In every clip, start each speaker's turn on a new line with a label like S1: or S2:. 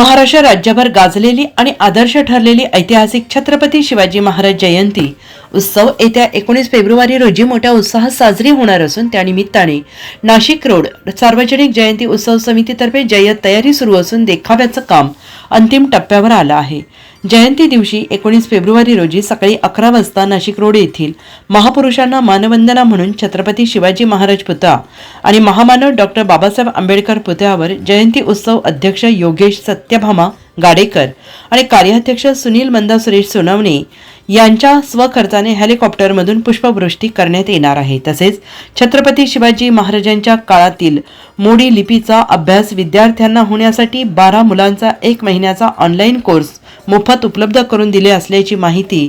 S1: महाराष्ट्र राज्यभर गाजलेली आणि आदर्श ठरलेली ऐतिहासिक छत्रपती शिवाजी महाराज जयंती उत्सव येत्या एकोणीस फेब्रुवारी रोजी मोठ्या उत्साहात साजरी होणार असून त्यानिमित्ताने नाशिक रोड सार्वजनिक जयंती उत्सव समितीतर्फे जय्यत तयारी सुरू असून देखाव्याचं काम अंतिम टप्प्यावर आलं आहे. जयंती दिवशी एकोणीस फेब्रुवारी रोजी सकाळी अकरा वाजता नाशिक रोड येथील महापुरुषांना मानवंदना म्हणून छत्रपती शिवाजी महाराज पुतळा आणि महामानव डॉक्टर बाबासाहेब आंबेडकर पुतळ्यावर जयंती उत्सव अध्यक्ष योगेश सत्यभामा गाडेकर आणि कार्याध्यक्ष सुनील मंदा सुरेश सोनवणे यांच्या स्वखर्चाने हेलिकॉप्टरमधून पुष्पवृष्टी करण्यात येणार आहे. तसेच छत्रपती शिवाजी महाराजांच्या काळातील मोडी लिपीचा अभ्यास विद्यार्थ्यांना होण्यासाठी बारा मुलांचा एक महिन्याचा ऑनलाईन कोर्स मोफत उपलब्ध करून दिले असल्याची माहिती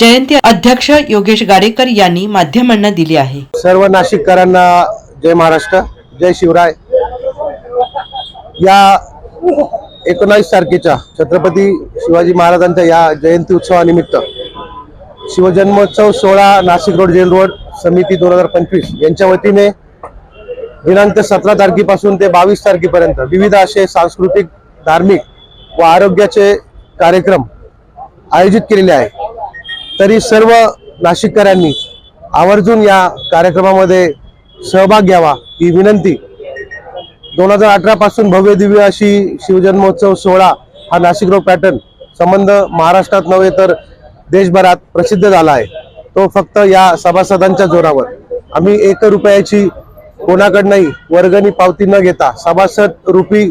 S1: जयंती अध्यक्ष योगेश गाडेकर यांनी माध्यमांना दिली आहे.
S2: सर्व नाशिककरांना जय महाराष्ट्र जय शिवराय. या एकोणावीस तारखेच्या छत्रपती शिवाजी महाराजांच्या या जयंती उत्सवानिमित्त शिवजन्मोत्सव सोहळा नाशिक रोड जेल रोड समिती दोन हजार पंचवीस यांच्या वतीने दिनांक सतरा तारखेपासून ते बावीस तारखेपर्यंत विविध असे सांस्कृतिक धार्मिक व आरोग्याचे कार्यक्रम आयोजित केलेले आहे. तरी सर्व नाशिककरांनी आवर्जून या कार्यक्रमामध्ये सहभाग घ्यावा ही विनंती. दोन हजार अठरा पासून भव्य दिव्य अशी शिवजन्मोत्सव सोहळा हा नाशिक रोड पॅटर्न संबंध महाराष्ट्रात नव्हे तर देशभरात प्रसिद्ध झाला आहे. तो फक्त या सभासदांच्या जोरावर. आम्ही एक रुपयाची कोणाकडनंही वर्गणी पावती न घेता सभासद रुपी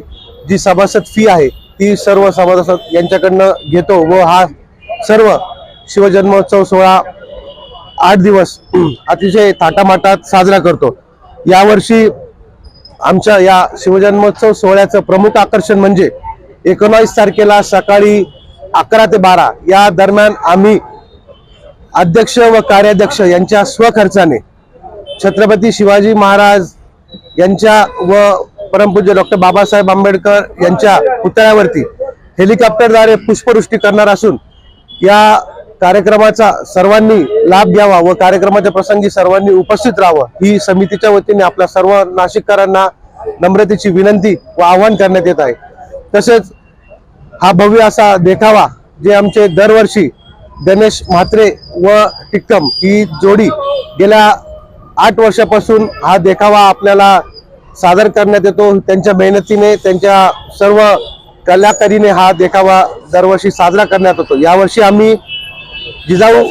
S2: जी सभासद फी आहे ती सर्व समाज यांच्याकडनं घेतो व हा सर्व शिवजन्मोत्सव सोहळा आठ दिवस अतिशय थाटामाटात साजरा करतो. यावर्षी आमच्या या शिवजन्मोत्सव सोहळ्याचं प्रमुख आकर्षण म्हणजे एकोणावीस तारखेला सकाळी अकरा ते बारा या दरम्यान आम्ही अध्यक्ष व कार्याध्यक्ष यांच्या स्वखर्चाने छत्रपती शिवाजी महाराज यांच्या व परमपूज्य डॉक्टर बाबासाहेब आंबेडकर यांच्या पुतळ्यावरती हेलिकॉप्टरद्वारे पुष्पवृष्टी करणार असून या कार्यक्रमाचा सर्वांनी लाभ घ्यावा व कार्यक्रमाच्या प्रसंगी सर्वांनी उपस्थित राहावं. ही समितीच्या वतीने आपल्या सर्व नाशिककरांना नम्रतेची विनंती व आवाहन करण्यात येत आहे. तसेच हा भव्य असा देखावा जे आमचे दरवर्षी गणेश म्हात्रे व टिक्कम ही जोडी गेल्या आठ वर्षापासून हा देखावा आपल्याला सादर करण्यात येतो. त्यांच्या मेहनतीने त्यांच्या सर्व कलाकारीने हा देखावा दरवर्षी साजरा करण्यात येतो. यावर्षी आम्ही जिजाऊ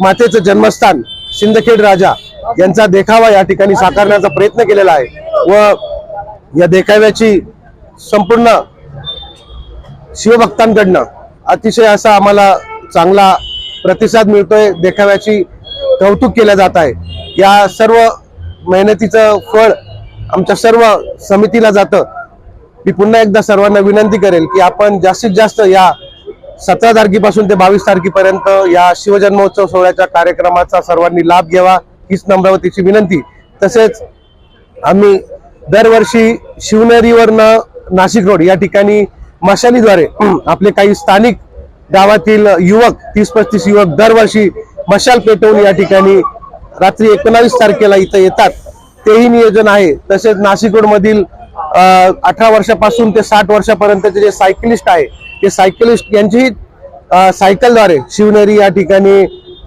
S2: मातेचं जन्मस्थान सिंदखेड राजा यांचा देखावा या ठिकाणी साकारण्याचा प्रयत्न केलेला आहे व या देखाव्याची संपूर्ण शिवभक्तांकडनं अतिशय असा आम्हाला चांगला प्रतिसाद मिळतोय. देखाव्याची कौतुक केलं जात आहे. या सर्व मेहनतीचं फळ आमच्या सर्व समितीला जातं. मी पुन्हा एकदा सर्वांना विनंती करेल की आपण जास्तीत जास्त या सतरा तारखेपासून ते बावीस तारखेपर्यंत या शिवजन्मोत्सव सोहळ्याच्या कार्यक्रमाचा सर्वांनी लाभ घ्यावा हीच नम्रवतीची विनंती. तसेच आम्ही दरवर्षी शिवनेरीवरनं नाशिक रोड या ठिकाणी मशालीद्वारे आपले काही स्थानिक गावातील युवक तीस पस्तीस युवक दरवर्षी मशाल पेटवून या ठिकाणी रात्री एकोणावीस तारखेला इथं येतात. तेही नियोजन आहे. तसेच नाशिकगोड मधील अठरा वर्षापासून ते साठ वर्षापर्यंतचे जे सायकलिस्ट आहे ते सायकलिस्ट यांची सायकलद्वारे शिवनेरी या ठिकाणी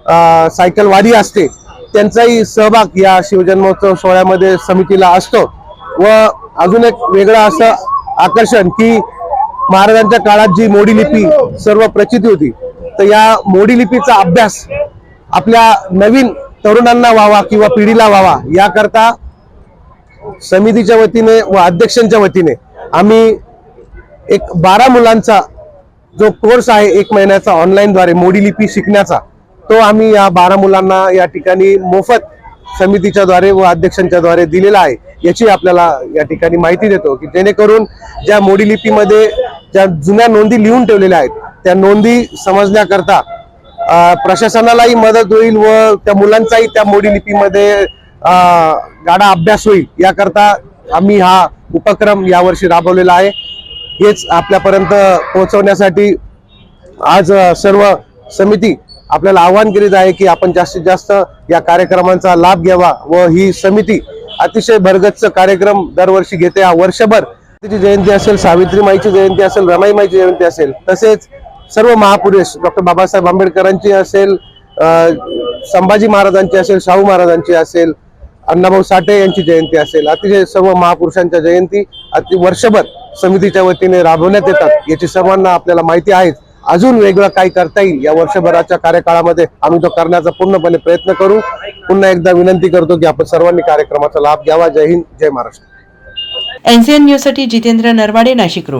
S2: अ, सायकल वारी असते. त्यांचाही सहभाग या शिवजन्मोत्सव सोहळ्यामध्ये समितीला असतो. व अजून एक वेगळं असं आकर्षण की महाराजांच्या काळात जी मोडी लिपी सर्व प्रचिती होती तर या मोडी लिपीचा अभ्यास आपल्या नवीन तरुणांना व्हावा किंवा पिढीला व्हावा याकरता समितीच्या वतीने व अध्यक्षांच्या वतीने आम्ही एक बारा मुलांचा जो कोर्स आहे एक महिन्याचा ऑनलाईनद्वारे मोडी लिपी शिकण्याचा तो आम्ही या बारा मुलांना या ठिकाणी मोफत समितीच्या द्वारे व अध्यक्षांच्या द्वारे दिलेला आहे. याची आपल्याला या ठिकाणी माहिती देतो की जेणेकरून ज्या मोडी लिपीमध्ये ज्या जुन्या नोंदी लिहून ठेवलेल्या आहेत त्या नोंदी समजण्याकरता प्रशासनालाही मदत होईल व त्या मुलांचाही त्या मोडी लिपीमध्ये गाडा अभ्यास होईल. याकरता आम्ही हा उपक्रम यावर्षी राबवलेला आहे. हेच आपल्यापर्यंत पोहोचवण्यासाठी आज सर्व समिती आपल्याला आवाहन करीत आहे की आपण जास्तीत जास्त या कार्यक्रमांचा लाभ घ्यावा व ही समिती अतिशय भरगच्च कार्यक्रम दरवर्षी घेते. हा वर्षभर तिची जयंती असेल सावित्रीमाईची जयंती असेल रमाई माईची जयंती असेल तसेच सर्व महापुरुष डॉक्टर बाबासाहेब आंबेडकरांची असेल संभाजी महाराजांची असेल शाहू महाराजांची असेल अण्णाभाऊ साठे यांची जयंती असेल अतिशय सर्व महापुरुषांच्या जयंती अति वर्षभर समितीच्या वतीने राबवण्यात येतात. याची सर्वांना आपल्याला माहिती आहेच. अजून वेगळं काय करता येईल या वर्षभराच्या कार्यकाळामध्ये आम्ही तो करण्याचा पूर्णपणे प्रयत्न करू. पुन्हा एकदा विनंती करतो की आपण सर्वांनी कार्यक्रमाचा लाभ घ्यावा. जय हिंद जय महाराष्ट्र.
S1: एनसीएन न्यूजसाठी जितेंद्र नरवाडे नाशिक रोड.